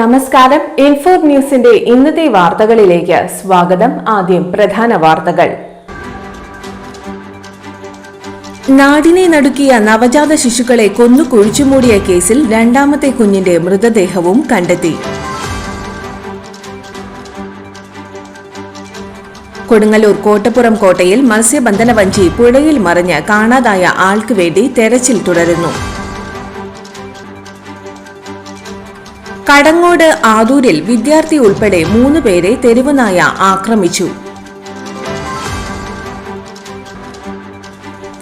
നമസ്കാരം. ഇൻഫോ ന്യൂസിന്റെ ഇന്നത്തെ വാർത്തകളിലേക്ക് സ്വാഗതം. ആദ്യം പ്രധാന വാർത്തകൾ. നാടിനെ നടുക്കിയ നവജാത ശിശുക്കളെ കൊന്നു കുഴിച്ചുമൂടിയ കേസിൽ രണ്ടാമത്തെ കുഞ്ഞിന്റെ മൃതദേഹവും കണ്ടെത്തി. കൊടുങ്ങല്ലൂർ കോട്ടപ്പുറം കോട്ടയിൽ മത്സ്യബന്ധന വഞ്ചി പുഴയിൽ മറിഞ്ഞ് കാണാതായ ആൾക്ക് വേണ്ടി തെരച്ചിൽ തുടരുന്നു. കടങ്ങോട് ആദൂരിൽ വിദ്യാർത്ഥി ഉൾപ്പെടെ മൂന്ന് പേരെ തെരുവുനായ ആക്രമിച്ചു.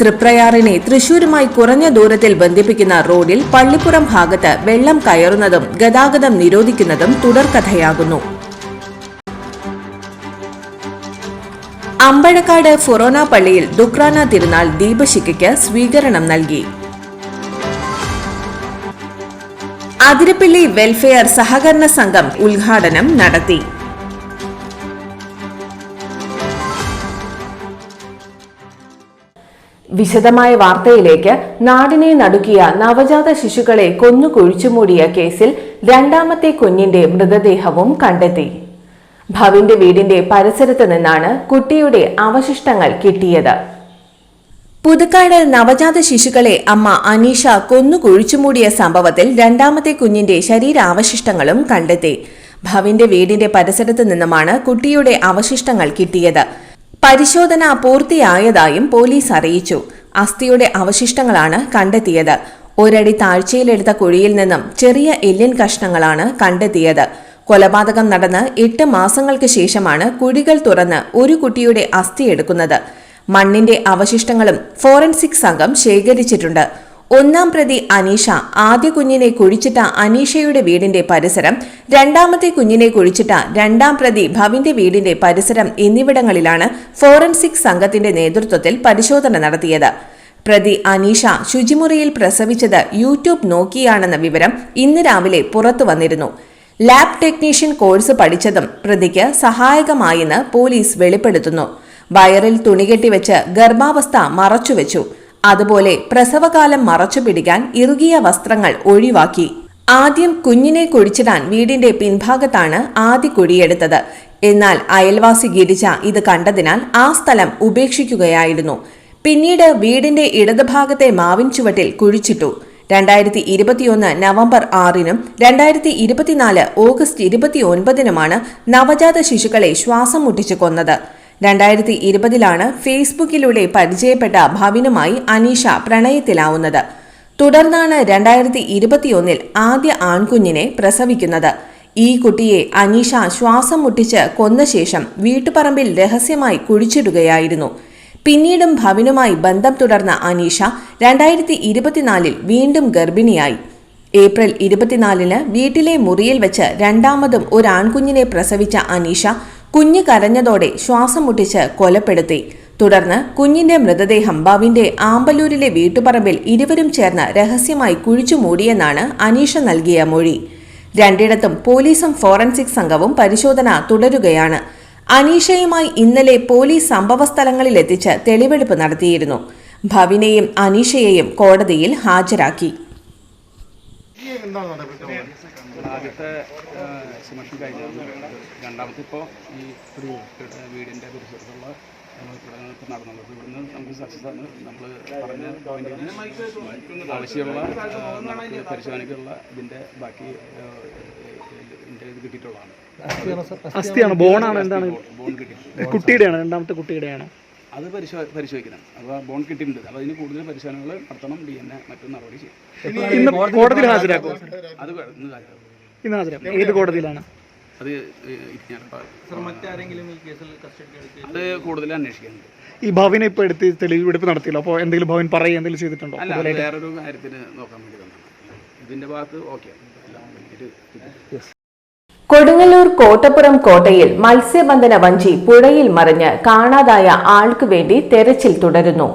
തൃപ്രയാറിനെ തൃശൂരുമായി കുറഞ്ഞ ദൂരത്തിൽ ബന്ധിപ്പിക്കുന്ന റോഡിൽ പള്ളിപ്പുറം ഭാഗത്ത് വെള്ളം കയറുന്നതും ഗതാഗതം നിരോധിക്കുന്നതും തുടർക്കഥയാകുന്നു. അമ്പഴക്കാട് ഫൊറോന പള്ളിയിൽ ദുക്രാന തിരുനാൾ ദീപശിഖയ്ക്ക് സ്വീകരണം നൽകി. അതിരപ്പള്ളി വെൽഫെയർ സഹകരണ സംഘം ഉദ്ഘാടനം നടത്തി. വിശദമായ വാർത്തയിലേക്ക് നാടിനെ നടുക്കിയ നവജാത ശിശുക്കളെ കൊന്നു കുഴിച്ചുമൂടിയ കേസിൽ രണ്ടാമത്തെ കുഞ്ഞിന്റെ മൃതദേഹവും കണ്ടെത്തി. ഭവിന്റെ വീടിന്റെ പരിസരത്ത് നിന്നാണ് കുട്ടിയുടെ അവശിഷ്ടങ്ങൾ കിട്ടിയത്. പുതുക്കാട് നവജാത ശിശുക്കളെ അമ്മ അനീഷ കൊന്നു കുഴിച്ചുമൂടിയ സംഭവത്തിൽ രണ്ടാമത്തെ കുഞ്ഞിന്റെ ശരീരാവശിഷ്ടങ്ങളും കണ്ടെത്തി. ഭവിന്റെ വീടിന്റെ പരിസരത്തു നിന്നുമാണ് കുട്ടിയുടെ അവശിഷ്ടങ്ങൾ കിട്ടിയത്. പരിശോധന പൂർത്തിയായതായും പോലീസ് അറിയിച്ചു. അസ്ഥിയുടെ അവശിഷ്ടങ്ങളാണ് കണ്ടെത്തിയത്. ഒരടി താഴ്ചയിലെടുത്ത കുഴിയിൽ നിന്നും ചെറിയ എല്ലിൻ കഷ്ണങ്ങളാണ് കണ്ടെത്തിയത്. കൊലപാതകം നടന്ന് എട്ട് മാസങ്ങൾക്ക് ശേഷമാണ് കുഴികൾ തുറന്ന് ഒരു കുട്ടിയുടെ അസ്ഥി എടുക്കുന്നത്. മണ്ണിന്റെ അവശിഷ്ടങ്ങളും ഫോറൻസിക് സംഘം ശേഖരിച്ചിട്ടുണ്ട്. ഒന്നാം പ്രതി അനീഷ ആദ്യ കുഞ്ഞിനെ കുഴിച്ചിട്ട അനീഷയുടെ വീടിന്റെ പരിസരം രണ്ടാമത്തെ കുഞ്ഞിനെ കുഴിച്ചിട്ട രണ്ടാം പ്രതി ഭവിന്റെ വീടിന്റെ പരിസരം എന്നിവിടങ്ങളിലാണ് ഫോറൻസിക് സംഘത്തിന്റെ നേതൃത്വത്തിൽ പരിശോധന നടത്തിയത്. പ്രതി അനീഷ ശുചിമുറിയിൽ പ്രസവിച്ചത് യൂട്യൂബ് നോക്കിയാണെന്ന വിവരം ഇന്ന് രാവിലെ പുറത്തു വന്നിരുന്നു. ലാബ് ടെക്നീഷ്യൻ കോഴ്സ് പഠിച്ചതും പ്രതിക്ക് സഹായകമായെന്ന് പോലീസ് വെളിപ്പെടുത്തുന്നു. വയറിൽ തുണി കെട്ടിവെച്ച് ഗർഭാവസ്ഥ മറച്ചുവെച്ചു. അതുപോലെ പ്രസവകാലം മറച്ചു പിടിക്കാൻ ഇറുകിയ വസ്ത്രങ്ങൾ ഒഴിവാക്കി. ആദ്യം കുഞ്ഞിനെ കുഴിച്ചിടാൻ വീടിന്റെ പിൻഭാഗത്താണ് ആദ്യ കുഴിയെടുത്തത്. എന്നാൽ അയൽവാസി ഗിരിജ ഇത് കണ്ടതിനാൽ ആ സ്ഥലം ഉപേക്ഷിക്കുകയായിരുന്നു. പിന്നീട് വീടിന്റെ ഇടതുഭാഗത്തെ മാവിൻ ചുവട്ടിൽ കുഴിച്ചിട്ടു. രണ്ടായിരത്തി ഇരുപത്തിയൊന്ന് നവംബർ ആറിനും രണ്ടായിരത്തി ഇരുപത്തിനാല് ഓഗസ്റ്റ് ഇരുപത്തിയൊൻപതിനുമാണ് നവജാത ശിശുക്കളെ ശ്വാസം മുട്ടിച്ചു കൊന്നത്. രണ്ടായിരത്തി ഇരുപതിലാണ് ഫേസ്ബുക്കിലൂടെ പരിചയപ്പെട്ട ഭവിനുമായി അനീഷ പ്രണയത്തിലാവുന്നത്. തുടർന്നാണ് രണ്ടായിരത്തി ഇരുപത്തിയൊന്നിൽ ആദ്യ ആൺകുഞ്ഞിനെ പ്രസവിക്കുന്നത്. ഈ കുട്ടിയെ അനീഷ ശ്വാസം മുട്ടിച്ച് കൊന്ന ശേഷം വീട്ടുപറമ്പിൽ രഹസ്യമായി കുഴിച്ചിടുകയായിരുന്നു. പിന്നീടും ഭവിനുമായി ബന്ധം തുടർന്ന അനീഷ രണ്ടായിരത്തി ഇരുപത്തിനാലിൽ വീണ്ടും ഗർഭിണിയായി. ഏപ്രിൽ ഇരുപത്തിനാലിന് വീട്ടിലെ മുറിയിൽ വെച്ച് രണ്ടാമതും ഒരാൺകുഞ്ഞിനെ പ്രസവിച്ച അനീഷ കുഞ്ഞ് കരഞ്ഞതോടെ ശ്വാസം മുട്ടിച്ച് കൊലപ്പെടുത്തി. തുടർന്ന് കുഞ്ഞിന്റെ മൃതദേഹം ഭവിന്റെ ആമ്പല്ലൂരിലെ വീട്ടുപറമ്പിൽ ഇരുവരും ചേർന്ന് രഹസ്യമായി കുഴിച്ചു മൂടിയെന്നാണ് അനീഷ നൽകിയ മൊഴി. രണ്ടിടത്തും പോലീസും ഫോറൻസിക് സംഘവും പരിശോധന തുടരുകയാണ്. അനീഷയുമായി ഇന്നലെ പോലീസ് സംഭവസ്ഥലങ്ങളിലെത്തിച്ച് തെളിവെടുപ്പ് നടത്തിയിരുന്നു. ഭവിനെയും അനീഷയെയും കോടതിയിൽ ഹാജരാക്കി. ആദ്യത്തെ സുമഷൻ കഴിഞ്ഞിരുന്നു രണ്ടാമത്തെ ഇപ്പോൾ ഈ ഒരു വീടിന്റെ പരിസരത്തുള്ള ഇപ്പോൾ നടന്നുള്ളത് ഇവിടുന്ന് നമുക്ക് സക്സസ് ആണ്. നമ്മൾ പറഞ്ഞ പോയിന്റിൽ ആവശ്യമുള്ള നമുക്ക് പരിശോധനയ്ക്കുള്ള ഇതിന്റെ ബാക്കി കിട്ടിയിട്ടുള്ളതാണ്. അസ്ഥിയാണോ. ബോണാണോ എന്താണ്? ബോൺ കിട്ടി കുട്ടിയുടെയാണ്. രണ്ടാമത്തെ കുട്ടിയുടെയാണ്. അത് പരിശോ പരിശോധിക്കണം. അപ്പോൾ ബോൺ കിട്ടിയിട്ടുണ്ട്. അപ്പോൾ അതിന് കൂടുതൽ പരിശോധനകൾ നടത്തണം. ഡി എൻ എ മറ്റു നടപടി ചെയ്യും. ഇന്ന് കോടതിയിൽ ഹാജരാക്കും. അത് ഇന്ന് കാര്യം ഇന്ന് ഹാജരാക്കും. ഏത് കോടതിയിലാണ്? അത് ഞാൻ അത് കൂടുതൽ അന്വേഷിക്കുന്നുണ്ട് ഈ ഭവനെ ഇപ്പോൾ എടുത്ത് തെളിവെടുപ്പ് നടത്തിയല്ലോ. അപ്പോൾ എന്തെങ്കിലും ഭവൻ പറയുക എന്തെങ്കിലും ചെയ്തിട്ടുണ്ടോ? അല്ല അത് വേറൊരു കാര്യത്തിന് നോക്കാൻ വേണ്ടി ഇതിന്റെ ഭാഗത്ത് ഓക്കെ. കൊടുങ്ങല്ലൂർ കോട്ടപ്പുറം കോട്ടയിൽ മത്സ്യബന്ധന വഞ്ചി പുഴയിൽ മറിഞ്ഞ് കാണാതായ ആൾക്കു വേണ്ടി തെരച്ചിൽ തുടരുന്നു.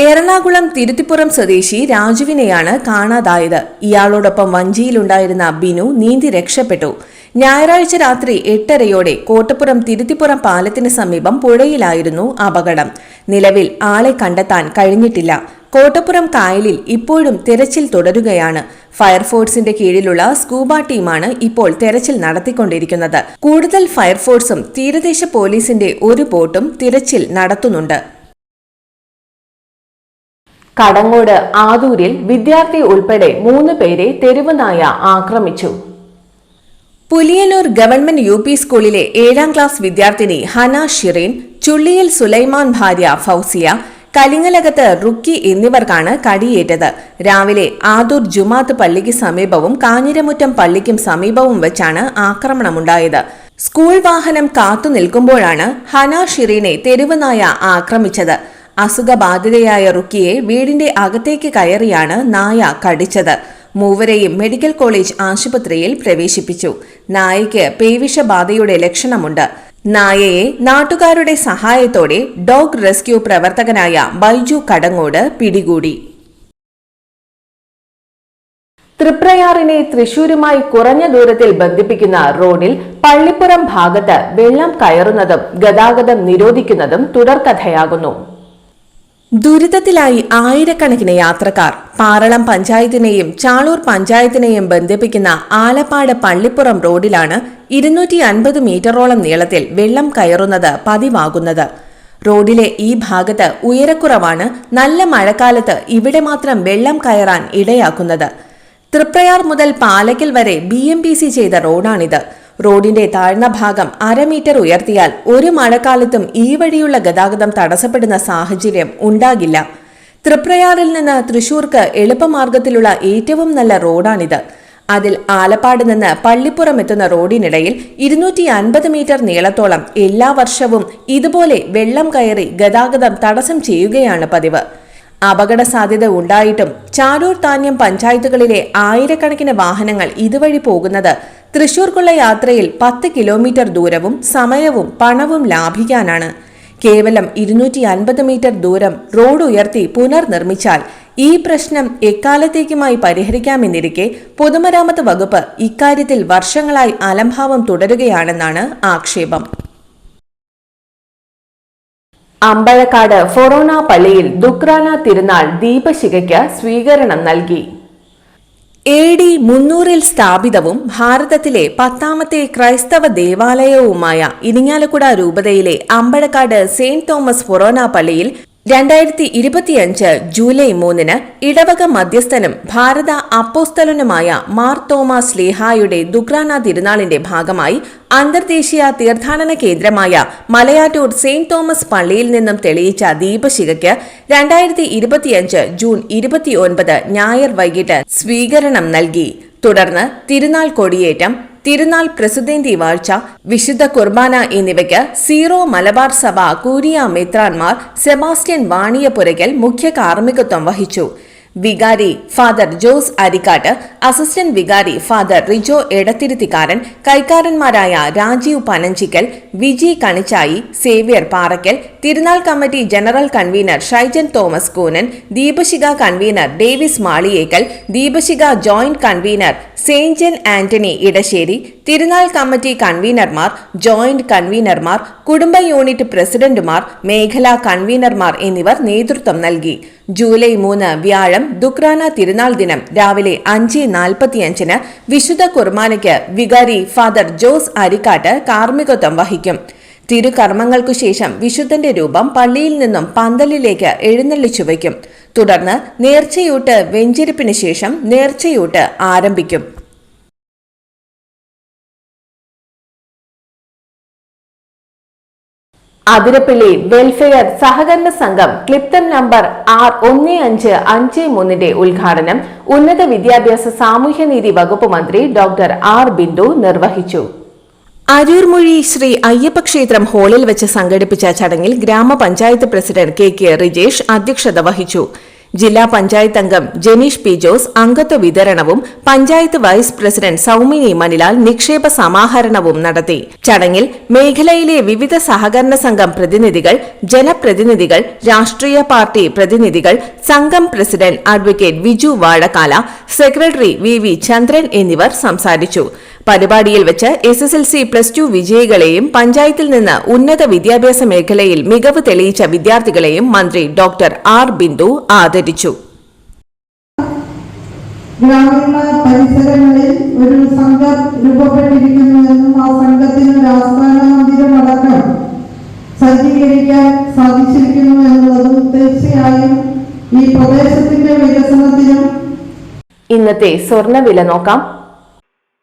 എറണാകുളം തിരുത്തിപ്പുറം സ്വദേശി രാജുവിനെയാണ് കാണാതായത്. ഇയാളോടൊപ്പം വഞ്ചിയിലുണ്ടായിരുന്ന ബിനു നീന്തി രക്ഷപ്പെട്ടു. ഞായറാഴ്ച രാത്രി എട്ടരയോടെ കോട്ടപ്പുറം തിരുത്തിപ്പുറം പാലത്തിന് സമീപം പുഴയിലായിരുന്നു അപകടം. നിലവിൽ ആളെ കണ്ടെത്താൻ കഴിഞ്ഞിട്ടില്ല. കോട്ടപ്പുറം കായലിൽ ഇപ്പോഴും തെരച്ചിൽ തുടരുകയാണ്. ഫയർഫോഴ്സിന്റെ കീഴിലുള്ള സ്കൂബ ടീമാണ് ഇപ്പോൾ തെരച്ചിൽ നടത്തിക്കൊണ്ടിരിക്കുന്നത്. കൂടുതൽ ഫയർഫോഴ്സും തീരദേശ പോലീസിന്റെ ഒരു ബോട്ടും തിരച്ചിൽ നടത്തുന്നുണ്ട്. കടങ്ങോട് ആദൂരിൽ വിദ്യാർത്ഥി ഉൾപ്പെടെ മൂന്ന് പേരെ തെരുവ് നായ ആക്രമിച്ചു. പുലിയനൂർ ഗവൺമെന്റ് യു പി സ്കൂളിലെ ഏഴാം ക്ലാസ് വിദ്യാർത്ഥിനി ഹന ഷിറീൻ ചുള്ളിയിൽ സുലൈമാൻ ഭാര്യ ഫൗസിയ കലിങ്ങലകത്ത് റുക്കി എന്നിവർക്കാണ് കടിയേറ്റത്. രാവിലെ ആദൂർ ജുമാത്ത് പള്ളിക്ക് സമീപവും കാഞ്ഞിരമുറ്റം പള്ളിക്കും സമീപവും വെച്ചാണ് ആക്രമണമുണ്ടായത്. സ്കൂൾ വാഹനം കാത്തു നിൽക്കുമ്പോഴാണ് ഹന ഷിറീനെ തെരുവുനായ ആക്രമിച്ചത്. അസുഖബാധിതയായ റുക്കിയെ വീടിന്റെ അകത്തേക്ക് കയറിയാണ് നായ കടിച്ചത്. മൂവരെയും മെഡിക്കൽ കോളേജ് ആശുപത്രിയിൽ പ്രവേശിപ്പിച്ചു. നായയ്ക്ക് പേവിഷബാധയുടെ ലക്ഷണമുണ്ട്. നായയെ നാട്ടുകാരുടെ സഹായത്തോടെ ഡോഗ് റെസ്ക്യൂ പ്രവർത്തകനായ ബൈജു കടങ്ങോട് പിടികൂടി. തൃപ്രയാറിനെ തൃശൂരുമായി കുറഞ്ഞ ദൂരത്തിൽ ബന്ധിപ്പിക്കുന്ന റോഡിൽ പള്ളിപ്പുറം ഭാഗത്ത് വെള്ളം കയറുന്നതും ഗതാഗതം നിരോധിക്കുന്നതും തുടർക്കഥയാകുന്നു. ദുരിതത്തിലായി ആയിരക്കണക്കിന് യാത്രക്കാർ പാറളം പഞ്ചായത്തിനെയും ചാളൂർ പഞ്ചായത്തിനെയും ബന്ധിപ്പിക്കുന്ന ആലപ്പാട് പള്ളിപ്പുറം റോഡിലാണ് ഇരുന്നൂറ്റി അൻപത് മീറ്ററോളം നീളത്തിൽ വെള്ളം കയറുന്നത് പതിവാകുന്നത്. റോഡിലെ ഈ ഭാഗത്ത് ഉയരക്കുറവാണ് നല്ല മഴക്കാലത്ത് ഇവിടെ മാത്രം വെള്ളം കയറാൻ ഇടയാക്കുന്നത്. തൃപ്രയാർ മുതൽ പാലക്കൽ വരെ ബി ചെയ്ത റോഡാണിത്. റോഡിന്റെ താഴ്ന്ന ഭാഗം അര മീറ്റർ ഉയർത്തിയാൽ ഒരു മഴക്കാലത്തും ഈ വഴിയുള്ള ഗതാഗതം തടസ്സപ്പെടുന്ന സാഹചര്യം ഉണ്ടാകില്ല. തൃപ്രയാറിൽ നിന്ന് തൃശൂർക്ക് എളുപ്പമാർഗത്തിലുള്ള ഏറ്റവും നല്ല റോഡാണിത്. അതിൽ ആലപ്പാട് നിന്ന് പള്ളിപ്പുറം എത്തുന്ന റോഡിനിടയിൽ ഇരുന്നൂറ്റി അൻപത് മീറ്റർ നീളത്തോളം എല്ലാ വർഷവും ഇതുപോലെ വെള്ളം കയറി ഗതാഗതം തടസ്സം ചെയ്യുകയാണ് പതിവ്. അപകട സാധ്യത ഉണ്ടായിട്ടും ചാലൂർ താന്യം പഞ്ചായത്തുകളിലെ ആയിരക്കണക്കിന് വാഹനങ്ങൾ ഇതുവഴി പോകുന്നത് തൃശൂർക്കുള്ള യാത്രയിൽ പത്ത് കിലോമീറ്റർ ദൂരവും സമയവും പണവും ലാഭിക്കാനാണ്. കേവലം ഇരുന്നൂറ്റി അൻപത് മീറ്റർ ദൂരം റോഡ് ഉയർത്തി പുനർനിർമ്മിച്ചാൽ ഈ പ്രശ്നം എക്കാലത്തേക്കുമായി പരിഹരിക്കാമെന്നിരിക്കെ പൊതുമരാമത്ത് വകുപ്പ് ഇക്കാര്യത്തിൽ വർഷങ്ങളായി അലംഭാവം തുടരുകയാണെന്നാണ് ആക്ഷേപം. അമ്പഴക്കാട് ഫൊറോണ പള്ളിയിൽ ദുക്രാന തിരുനാൾ ദീപശിഖയ്ക്ക് സ്വീകരണം നൽകി. എ ഡി മുന്നൂറിൽ സ്ഥാപിതവും ഭാരതത്തിലെ പത്താമത്തെ ക്രൈസ്തവ ദേവാലയവുമായ ഇരിങ്ങാലക്കുട രൂപതയിലെ അമ്പഴക്കാട് സെയിന്റ് തോമസ് ഫൊറോന പള്ളിയിൽ രണ്ടായിരത്തി ഇരുപത്തിയഞ്ച് ജൂലൈ മൂന്നിന് ഇടവക മധ്യസ്ഥനും ഭാരത അപ്പോസ്തലനുമായ മാർ തോമസ് ലേഹായുടെ ദുഗ്രാന തിരുനാളിന്റെ ഭാഗമായി അന്തർദേശീയ തീർത്ഥാടന കേന്ദ്രമായ മലയാറ്റൂർ സെയിന്റ് തോമസ് പള്ളിയിൽ നിന്നും തെളിയിച്ച ദീപശിഖയ്ക്ക് രണ്ടായിരത്തി ഇരുപത്തിയഞ്ച് ജൂൺ ഇരുപത്തിയൊൻപത് ഞായർ വൈകിട്ട് സ്വീകരണം നൽകി. തുടർന്ന് തിരുനാൾ കൊടിയേറ്റം തിരുനാൾ പ്രസിദ്ധേന്തി വാഴ്ച വിശുദ്ധ കുർബാന എന്നിവയ്ക്ക് സീറോ മലബാർ സഭ കൂരിയ മെത്രാൻമാർ സെബാസ്റ്റ്യൻ വാണിയപുരയ്ക്കൽ മുഖ്യ കാർമ്മികത്വം വഹിച്ചു. വികാരി ഫാദർ ജോസ് അരിക്കാട്ട് അസിസ്റ്റന്റ് വികാരി ഫാദർ റിജോ എടത്തിരുത്തിക്കാരൻ കൈക്കാരന്മാരായ രാജീവ് പനഞ്ചിക്കൽ വിജി കണിച്ചായി സേവ്യർ പാറയ്ക്കൽ തിരുനാൾ committee general convener Shaijan Thomas Koonan ദീപശിക convener Davis Maliyekkal ദീപശിക joint convener Sainjan Antony Edassery തിരുനാൾ കമ്മിറ്റി കൺവീനർമാർ ജോയിന്റ് കൺവീനർമാർ കുടുംബ യൂണിറ്റ് പ്രസിഡന്റുമാർ മേഖലാ കൺവീനർമാർ എന്നിവർ നേതൃത്വം നൽകി. ജൂലൈ മൂന്ന് വ്യാഴം ദുക്രാന തിരുനാൾ ദിനം രാവിലെ അഞ്ച് നാൽപ്പത്തിയഞ്ചിന് വിശുദ്ധ കുർബാനയ്ക്ക് വികാരി ഫാദർ ജോസ് അരിക്കാട്ട് കാർമ്മികത്വം വഹിക്കും. തിരുകർമ്മങ്ങൾക്കു ശേഷം വിശുദ്ധന്റെ രൂപം പള്ളിയിൽ നിന്നും പന്തലിലേക്ക് എഴുന്നള്ളിച്ചു വയ്ക്കും. തുടർന്ന് നേർച്ചയൂട്ട് വെഞ്ചരിപ്പിന് ശേഷം നേർച്ചയൂട്ട് ആരംഭിക്കും. അതിരപ്പള്ളി വെൽഫെയർ സഹകരണ സംഘം ക്ലിപ്തം നമ്പർ ആർ ഒന്ന് അഞ്ച് അഞ്ച് മൂന്നിന്റെ ഉദ്ഘാടനം ഉന്നത വിദ്യാഭ്യാസ സാമൂഹ്യനീതി വകുപ്പ് മന്ത്രി ഡോക്ടർ ആർ ബിന്ദു നിർവഹിച്ചു. അരൂർമൊഴി ശ്രീ അയ്യപ്പക്ഷേത്രം ഹാളിൽ വെച്ച് സംഘടിപ്പിച്ച ചടങ്ങിൽ ഗ്രാമപഞ്ചായത്ത് പ്രസിഡന്റ് കെ കെ റിജേഷ് അധ്യക്ഷത വഹിച്ചു. ജില്ലാ പഞ്ചായത്ത് അംഗം ജനീഷ് പി ജോസ് അംഗത്വ വിതരണവും പഞ്ചായത്ത് വൈസ് പ്രസിഡന്റ് സൌമിനി മണിലാൽ നിക്ഷേപ സമാഹരണവും നടത്തി. ചടങ്ങിൽ മേഖലയിലെ വിവിധ സഹകരണ സംഘം പ്രതിനിധികൾ ജനപ്രതിനിധികൾ രാഷ്ട്രീയ പാർട്ടി പ്രതിനിധികൾ സംഘം president advocate Viju Vazhakkala secretary V V Chandran എന്നിവർ സംസാരിച്ചു. പരിപാടിയിൽ വെച്ച് S S L C plus two വിജയികളെയും പഞ്ചായത്തിൽ നിന്ന് ഉന്നത വിദ്യാഭ്യാസ മേഖലയിൽ മികവ് തെളിയിച്ച വിദ്യാർത്ഥികളെയും മന്ത്രി ഡോക്ടർ ആർ ബിന്ദു ആദരിച്ചു. ഗ്രാമീണ പരിസരങ്ങളിൽ ഒരു സംഘം രൂപപ്പെട്ടിരിക്കുന്നുവെന്നും ആ സംഘത്തിന് ഒരു ആസ്ഥാന മന്ദിരമടക്കം സജ്ജീകരിക്കാൻ സാധിച്ചിരിക്കുന്നു എന്നുള്ളതും തീർച്ചയായും ഈ പ്രദേശത്തിന്റെ വികസനത്തിനും ഇന്നത്തെ സ്വർണവില നോക്കാം.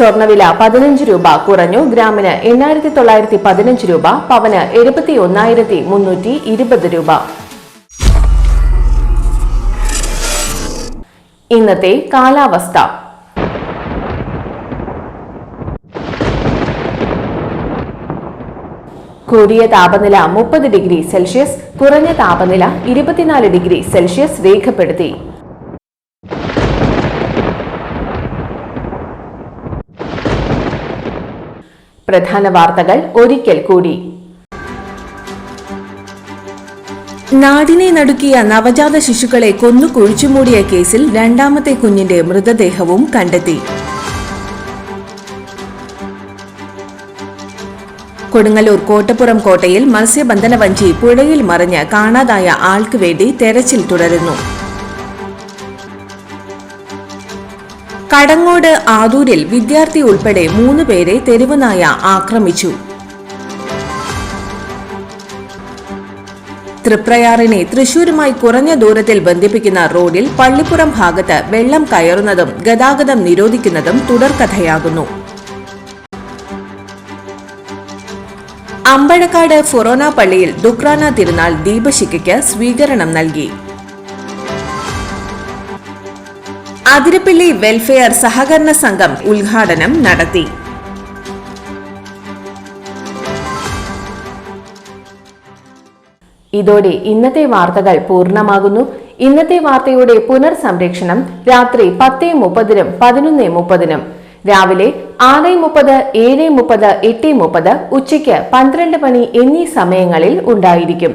സ്വർണവില പതിനഞ്ച് രൂപ കുറഞ്ഞു. ഗ്രാമിന് എണ്ണായിരത്തി തൊള്ളായിരത്തി പതിനഞ്ച് രൂപ പവന് എഴുപത്തി ഒന്നായിരത്തി മുന്നൂറ്റി ഇരുപത് രൂപ. ഇന്നത്തെ കാലാവസ്ഥ. കൂടിയ താപനില മുപ്പത് ഡിഗ്രി സെൽഷ്യസ് കുറഞ്ഞ താപനില ഇരുപത്തിനാല് ഡിഗ്രി സെൽഷ്യസ് രേഖപ്പെടുത്തി. പ്രധാന വാർത്തകൾ ഒരിക്കൽ കൂടി. നാടിനെ നടുക്കിയ നവജാത ശിശുക്കളെ കൊന്നു കുഴിച്ചുമൂടിയ കേസിൽ രണ്ടാമത്തെ കുഞ്ഞിന്റെ മൃതദേഹവും കണ്ടെത്തി. കൊടുങ്ങല്ലൂർ കോട്ടപ്പുറം കോട്ടയിൽ മത്സ്യബന്ധന വഞ്ചി പുഴയിൽ മറിഞ്ഞ് കാണാതായ ആൾക്ക് വേണ്ടി തെരച്ചിൽ തുടരുന്നു. കടങ്ങോട് ആദൂരിൽ വിദ്യാർത്ഥി ഉൾപ്പെടെ മൂന്ന് പേരെ തെരുവുനായ ആക്രമിച്ചു. തൃപ്രയാറിനെ തൃശൂരുമായി കുറഞ്ഞ ദൂരത്തിൽ ബന്ധിപ്പിക്കുന്ന റോഡിൽ പള്ളിപ്പുറം ഭാഗത്ത് വെള്ളം കയറുന്നതും ഗതാഗതം നിരോധിക്കുന്നതും തുടർക്കഥയാകുന്നു. അമ്പഴക്കാട് ഫൊറോന പള്ളിയിൽ ദുക്രാന തിരുനാൾ ദീപശിഖയ്ക്ക് സ്വീകരണം നൽകി. അതിരപ്പള്ളി വെൽഫെയർ സഹകരണ സംഘം ഉദ്ഘാടനം നടത്തി. ഇതോടെ ഇന്നത്തെ വാർത്തകൾ പൂർണമാകുന്നു. ഇന്നത്തെ വാർത്തയുടെ പുനർസംരക്ഷണം രാത്രി പത്ത് മുപ്പതിനും പതിനൊന്ന് മുപ്പതിനും. രാവിലെ ആറ് മുപ്പത് ഏഴ് മുപ്പത് എട്ട് മുപ്പത് ഉച്ചയ്ക്ക് പന്ത്രണ്ട് മണി എന്നീ സമയങ്ങളിൽ ഉണ്ടായിരിക്കും.